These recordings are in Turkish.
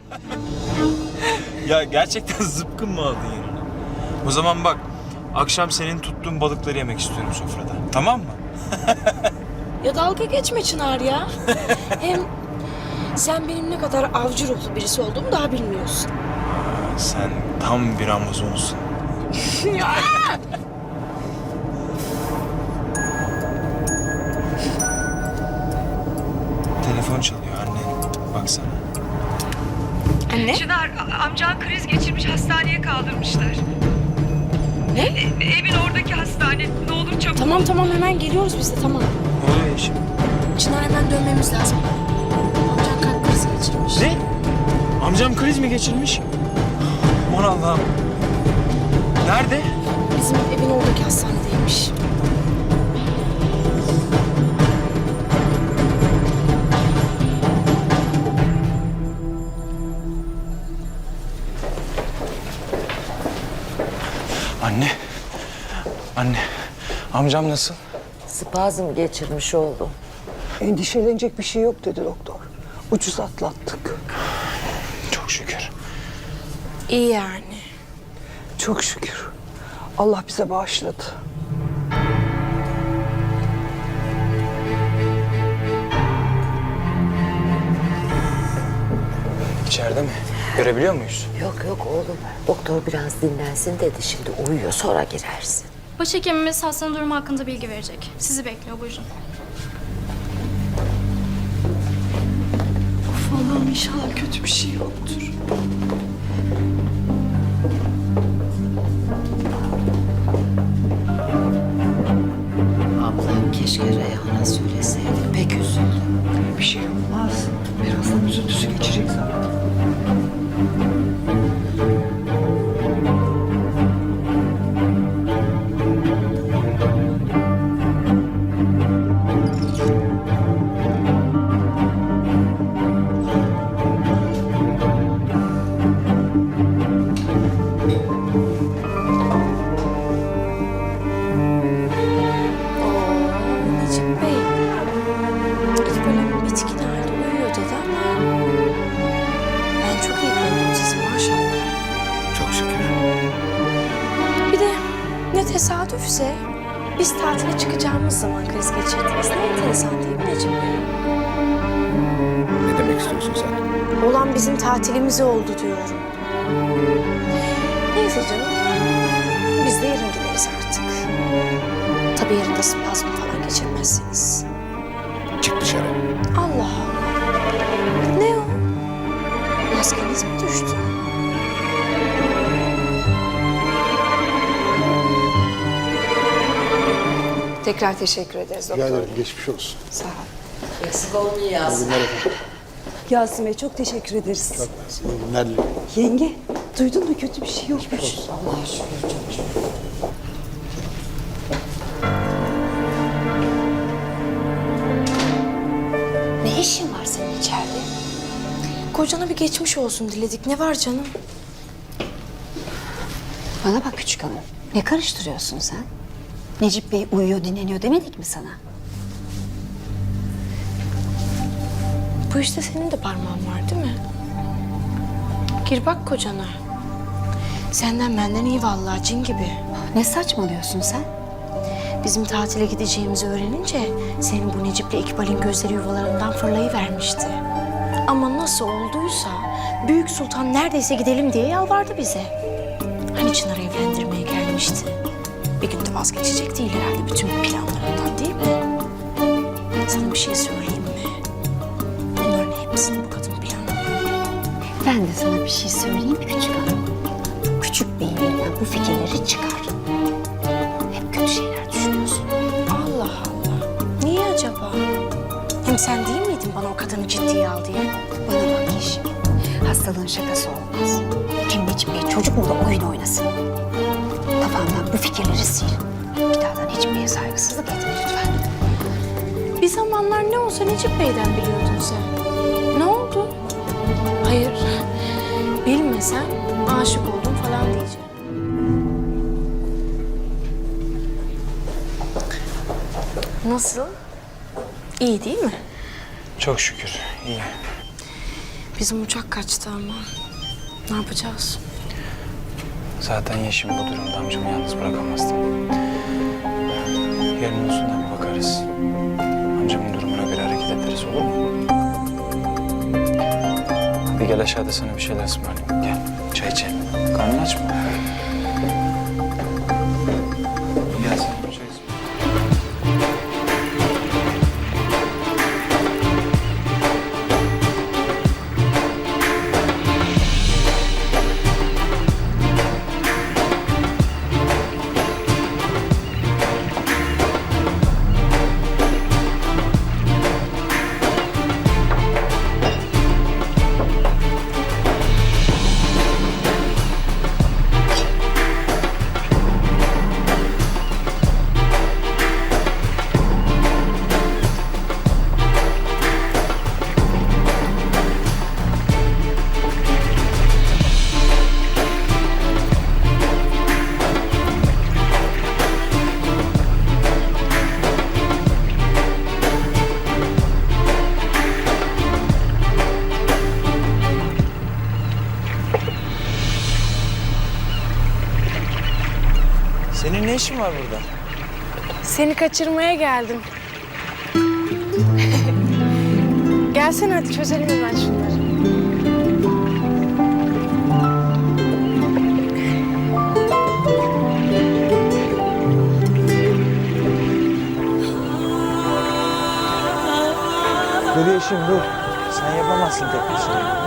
Ya gerçekten zıpkın mı aldın yanına? O zaman bak, akşam senin tuttuğun balıkları yemek istiyorum sofrada. Tamam mı? Ya dalga geçme Çınar ya. Hem sen benim ne kadar avcı ruhlu birisi olduğumu daha bilmiyorsun. Sen tam bir Amazonsun. Telefon çalıyor annen. Baksana. Anne? Çınar amcan kriz geçirmiş hastaneye kaldırmışlar. Ne? E- evin oradaki hastane. Ne olur çabuk. Tamam tamam hemen geliyoruz biz de tamam. Ne oluyor eşim? Çınar hemen dönmemiz lazım. Amcan kalp krizi geçirmiş. Ne? Amcam kriz mi geçirmiş? Aman Allah'ım. Nerede? Bizim evin oradaki hastanedeymiş. Amcam nasıl? Spazm geçirmiş oğlum. Endişelenecek bir şey yok dedi doktor. Ucuz atlattık. Çok şükür. İyi yani. Çok şükür. Allah bize bağışladı. İçeride mi? Görebiliyor muyuz? Yok yok oğlum. Doktor biraz dinlensin dedi. Şimdi uyuyor sonra girersin. Başhekimimiz hastanın durumu hakkında bilgi verecek. Sizi bekliyor buyurun. Allah'ım inşallah kötü bir şey yoktur. Ablam keşke Reyhan'a söyleseydi. Pek üzüldü. Bir şey olmaz. Birazdan üzüntüsü geçecek zaten. Tatilimiz oldu diyorum. Neyse canım. Biz de yarın gideriz artık. Tabii yarın da spazm falan geçirmezsiniz. Çık dışarı. Allah Allah. Ne o? Maskeniz mi düştü? Tekrar teşekkür ederiz doktor. Rica ederim. Geçmiş olsun. Sağ ol. Eksik olmuyor Yasin. Yasin Bey çok teşekkür ederiz. İyi günler. Yenge duydun mu kötü bir şey yokmuş. Allah'a şükür çok şükür. Ne işin var senin içeride? Kocana bir geçmiş olsun diledik. Ne var canım? Bana bak küçük hanım. Ne karıştırıyorsun sen? Necip Bey uyuyor, dinleniyor demedik mi sana? Bu işte senin de parmağın var değil mi? Gir bak kocana. Senden benden iyi vallahi cin gibi. Ne saçmalıyorsun sen? Bizim tatile gideceğimizi öğrenince senin bu Necip'le İkbal'in gözleri yuvalarından fırlayıvermişti. Ama nasıl olduysa Büyük Sultan neredeyse gidelim diye yalvardı bize. Hani Çınar'ı evlendirmeye gelmişti. Bir günde vazgeçecek değil herhalde bütün planlarından değil mi? Sana bir şey söyleyeyim Ben de sana bir şey söyleyeyim mi küçük hanım? Küçük beyninden bu fikirleri çıkar. Hep kötü şeyler düşünüyorsun. Allah Allah. Niye acaba? Hem sen değil miydin bana o kadını ciddiye al diye? Bana bak yeşim. Hastalığın şakası olmaz. Kim Necip Bey çocuk mu da oyun oynasın? Kafandan bu fikirleri sil. Bir daha da Necip Bey'e saygısızlık etme lütfen. Bir zamanlar ne olsa Necip Bey'den biliyordun sen. Ne oldu? Hayır, Bilmesen aşık oldum falan diyeceğim. Nasıl? İyi değil mi? Çok şükür iyi. Bizim uçak kaçtı ama. Ne yapacağız? Zaten Yeşim bu durumda amcamı yalnız bırakamazdım. aşağıda sana bir şeyler ısmarlayayım. Seni kaçırmaya geldim. Gelsene hadi çözelim hemen şunları. Nereye işin bu? Sen yapamazsın tek başına.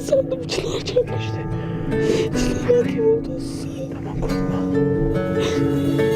ben sandım Çınar çarpmıştı. Çınar kim oldu? Tamam korkma.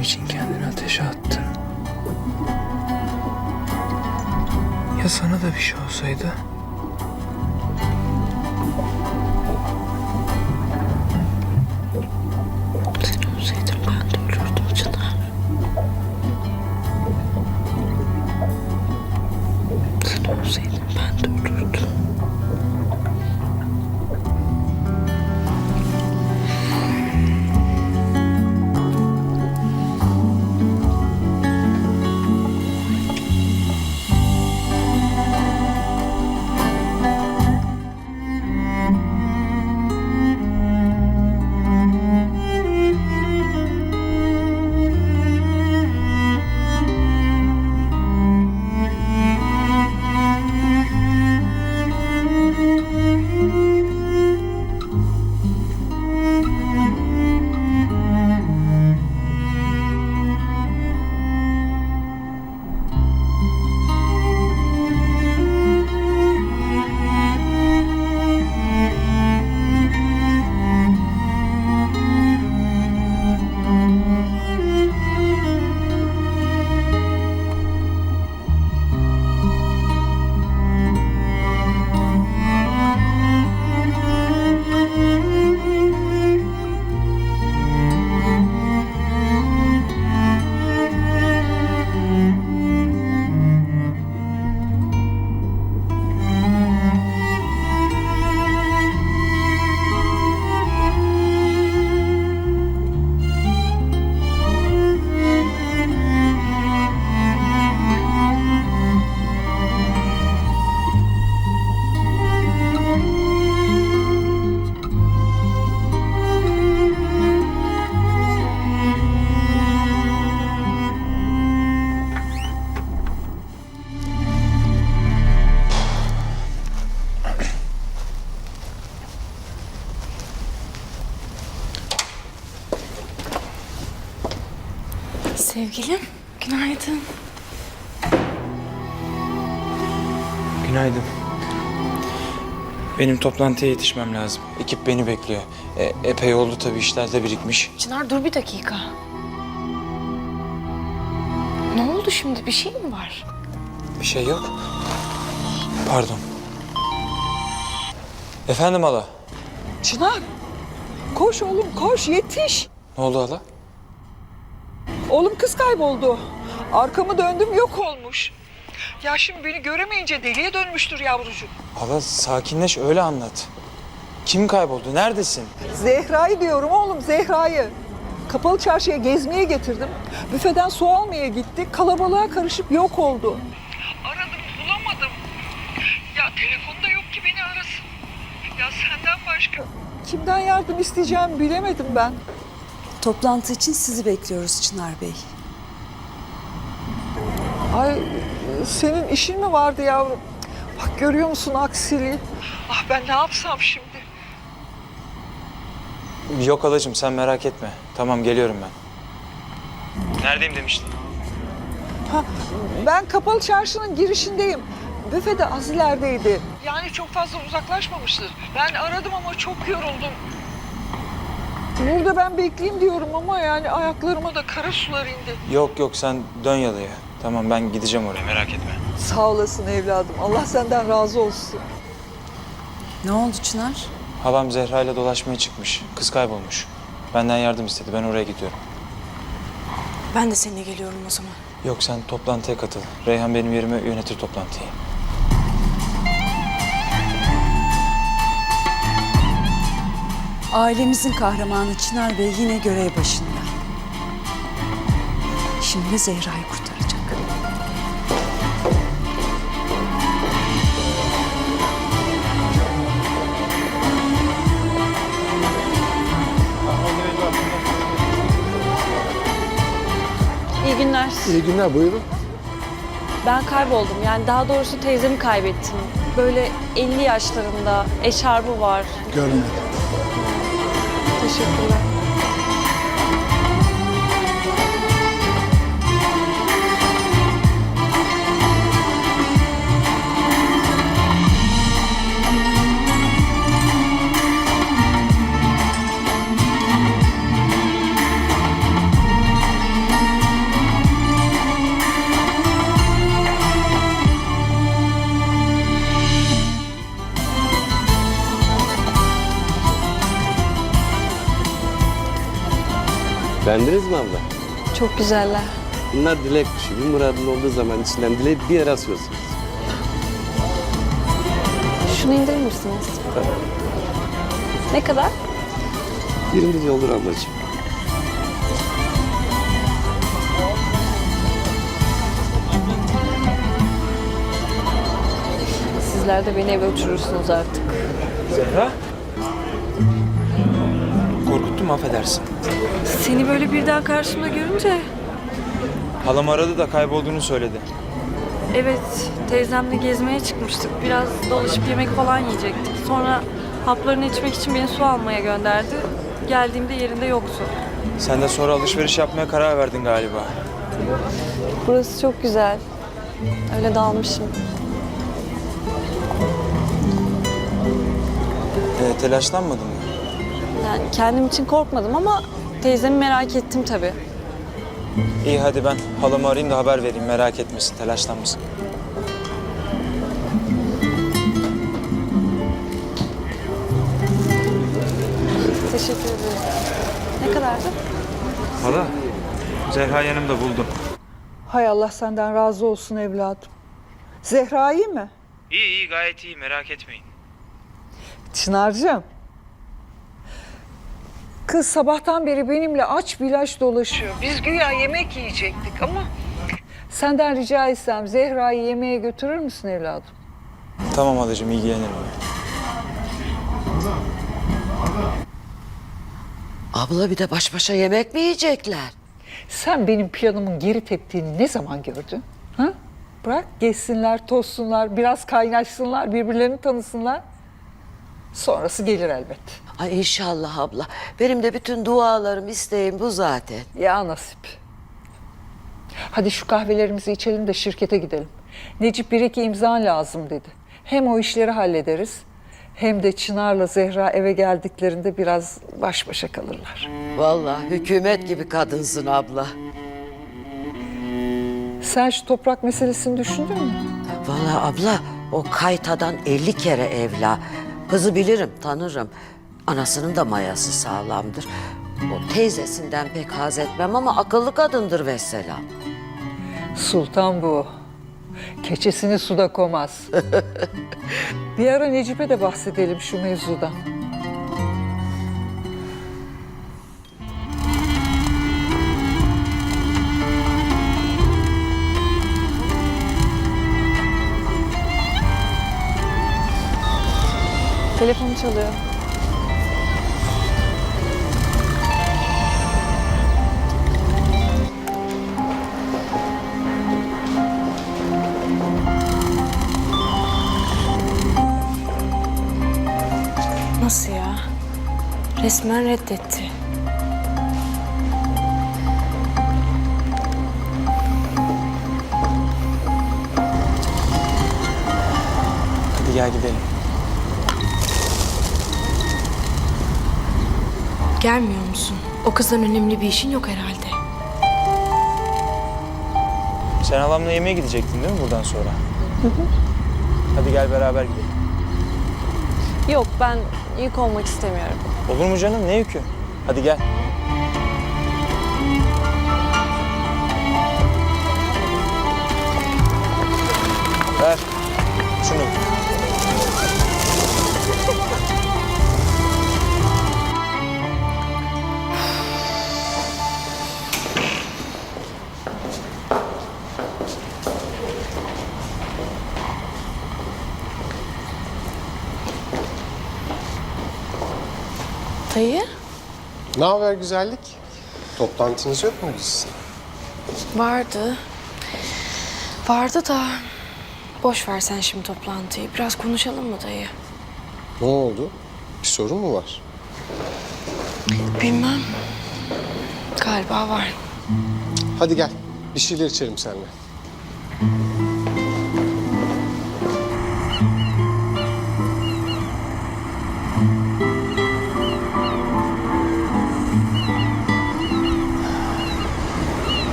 benim için kendini ateşe attı. Ya sana da bir şey olsaydı? Sevgilim, günaydın. Günaydın. Benim toplantıya yetişmem lazım. Ekip beni bekliyor. E, epey oldu tabii işler de birikmiş. Çınar dur bir dakika. Ne oldu şimdi? Bir şey mi var? Bir şey yok. Pardon. Efendim hala. Çınar koş oğlum koş yetiş. Ne oldu hala? Oğlum kız kayboldu. Arkamı döndüm yok olmuş. Ya şimdi beni göremeyince deliye dönmüştür yavrucuğum. Hala sakinleş öyle anlat. Kim kayboldu? Neredesin? Zehra'yı diyorum oğlum Zehra'yı. Kapalı çarşıya gezmeye getirdim. Büfeden su almaya gitti. Kalabalığa karışıp yok oldu. Aradım bulamadım. Ya telefonda yok ki beni arasın. Ya senden başka. Kimden yardım isteyeceğimi bilemedim ben. Toplantı için sizi bekliyoruz Çınar Bey. Ay senin işin mi vardı yavrum? Bak görüyor musun aksiliği? Ah ben ne yapsam şimdi? Yok halacığım sen merak etme. Tamam geliyorum ben. Neredeyim demiştin? Ha, ben kapalı çarşının girişindeyim. Büfe de az ilerideydi. Yani çok fazla uzaklaşmamıştır. Ben aradım ama çok yoruldum. Burada ben bekleyeyim diyorum ama yani ayaklarıma da kara sular indi. Yok yok sen dön yalıya. Tamam ben gideceğim oraya merak etme. Sağ olasın evladım. Allah senden razı olsun. Ne oldu Çınar? Halam Zehra ile dolaşmaya çıkmış. Kız kaybolmuş. Benden yardım istedi. Ben oraya gidiyorum. Ben de seninle geliyorum o zaman. Yok sen toplantıya katıl. Reyhan benim yerime yönetir toplantıyı. Ailemizin kahramanı Çınar Bey yine görev başında. Şimdi Zehra'yı kurtaracak. İyi günler. İyi günler buyurun. Ben kayboldum. Yani daha doğrusu teyzemi kaybettim. Böyle 50 yaşlarında, eşarbı var. Görmedim. Teşekkürler. Beğendiniz mi abla? Çok güzeller. Bunlar dilek kuşu. Bir muradın olduğu zaman içinden dileyip bir yere asıyorsunuz. Şunu indirir misiniz? Ne kadar? Birinci olur ablacığım. Sizler de beni eve uçurursunuz artık. Zehra? Korkuttum affedersin. Seni böyle birden karşımda görünce... Halam aradı da kaybolduğunu söyledi. Evet, teyzemle gezmeye çıkmıştık. Biraz dolaşıp yemek falan yiyecektik. Sonra haplarını içmek için beni su almaya gönderdi. Geldiğimde yerinde yoktu. Sen de sonra alışveriş yapmaya karar verdin galiba. Burası çok güzel. Öyle dalmışım. Ee, telaşlanmadın mı? Yani kendim için korkmadım ama teyzemi merak ettim tabii. İyi hadi ben halamı arayayım da haber vereyim merak etmesin telaşlanmasın. Teşekkür ederim. Ne kadardı? Hala Zehra yanımda buldum. Hay Allah senden razı olsun evladım. Zehra iyi mi? İyi iyi gayet iyi merak etmeyin. Çınar'cığım. Kız sabahtan beri benimle aç bilaç dolaşıyor. Biz güya yemek yiyecektik ama... Senden rica etsem Zehra'yı yemeğe götürür müsün evladım? Tamam halacığım ilgilenirim. Abla bir de baş başa yemek mi yiyecekler? Sen benim piyanımın geri teptiğini ne zaman gördün? Ha? Bırak geçsinler, tozsunlar, biraz kaynaşsınlar, birbirlerini tanısınlar. Sonrası gelir elbet. Ay inşallah abla. Benim de bütün dualarım, isteğim bu zaten. Ya nasip. Hadi şu kahvelerimizi içelim de şirkete gidelim. Necip bir iki imza lazım dedi. Hem o işleri hallederiz hem de Çınar'la Zehra eve geldiklerinde biraz baş başa kalırlar. Vallahi hükümet gibi kadınsın abla. Sen şu toprak meselesini düşündün mü? Vallahi abla o kaytadan 50 kere evla. Kızı bilirim, tanırım. Anasının da mayası sağlamdır. O teyzesinden pek haz etmem ama akıllı kadındır vesselam. Sultan bu. Keçesini suda komaz. bir ara Necip'e de bahsedelim şu mevzudan. Telefonu çalıyor. Resmen reddetti. Hadi gel gidelim. Gelmiyor musun? O kızdan önemli bir işin yok herhalde. Sen halamla yemeğe gidecektin değil mi buradan sonra? Hadi gel beraber gidelim. Yok ben yük olmak istemiyorum. Olur mu canım ne yükü? Hadi gel. Ver şunu. Dayı, Ne haber güzellik? Toplantınız yok muydu sizin? vardı. Vardı da... Boş ver sen şimdi toplantıyı. Biraz konuşalım mı dayı? Ne oldu? Bir sorun mu var? Bilmem. Galiba var. Hadi gel. Bir şeyler içelim seninle.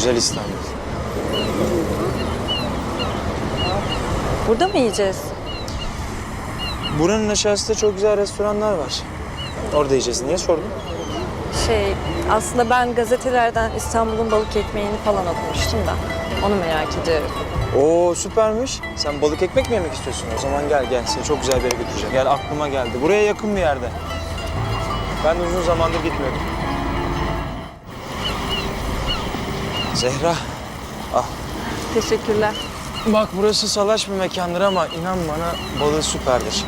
Güzel İstanbul. Burada mı yiyeceğiz? Buranın aşağısında çok güzel restoranlar var. Orada yiyeceğiz. Niye sordun? Şey, Aslında ben gazetelerden İstanbul'un balık ekmeğini falan okumuştum da. Onu merak ediyorum. Oo süpermiş. Sen balık ekmek mi yemek istiyorsun? O zaman gel gel. Seni çok güzel bir yere götüreceğim. Gel aklıma geldi. Buraya yakın bir yerde. Ben de uzun zamandır gitmiyordum. Zehra. Ah. Teşekkürler. Bak burası salaş bir mekandır ama inan bana balığı süperdir.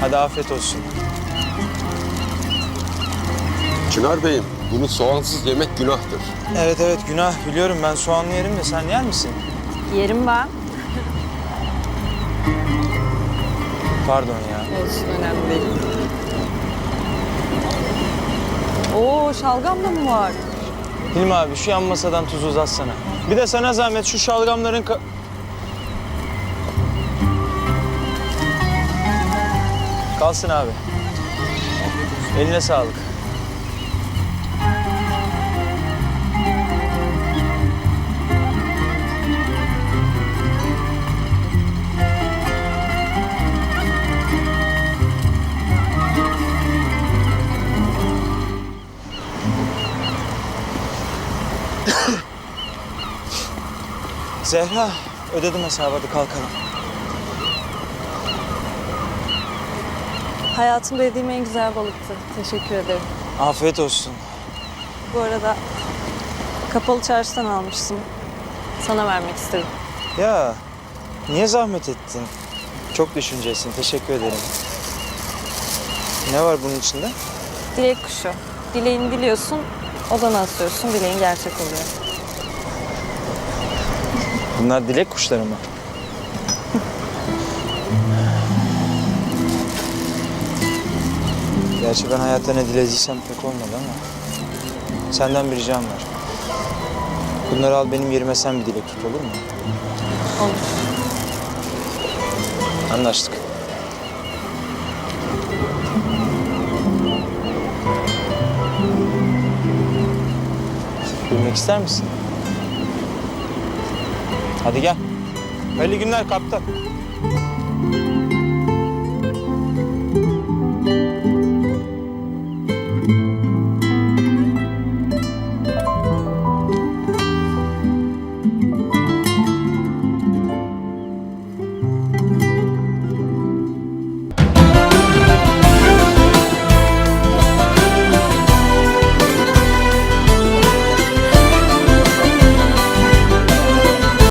Hadi afiyet olsun. Çınar Bey'im, bunu soğansız yemek günahtır. Evet evet günah biliyorum ben soğanlı yerim de sen yer misin? Yerim ben. Pardon ya. Olsun önemli değil. Oo şalgam da mı var? Hilmi abi şu yan masadan tuz uzatsana. Bir de sana zahmet şu şalgamların... ka- Kalsın abi. Eline sağlık. Zehra ödedim hesabı hadi kalkalım. Hayatımda yediğim en güzel balıktı. Teşekkür ederim. Afiyet olsun. Bu arada kapalı çarşıdan almıştım. Sana vermek istedim. Ya niye zahmet ettin? Çok düşüncesin. Teşekkür ederim. Ne var bunun içinde? Dilek kuşu. Dileğini diliyorsun, odana asıyorsun, dileğin gerçek oluyor. Bunlar dilek kuşları mı? Gerçi ben hayatta ne dilediysem pek olmadı ama... Senden bir ricam var. Bunları al benim yerime sen bir dilek tut olur mu? Olur. Anlaştık. Bilmek ister misin? Hadi gel. Hayırlı günler kaptan.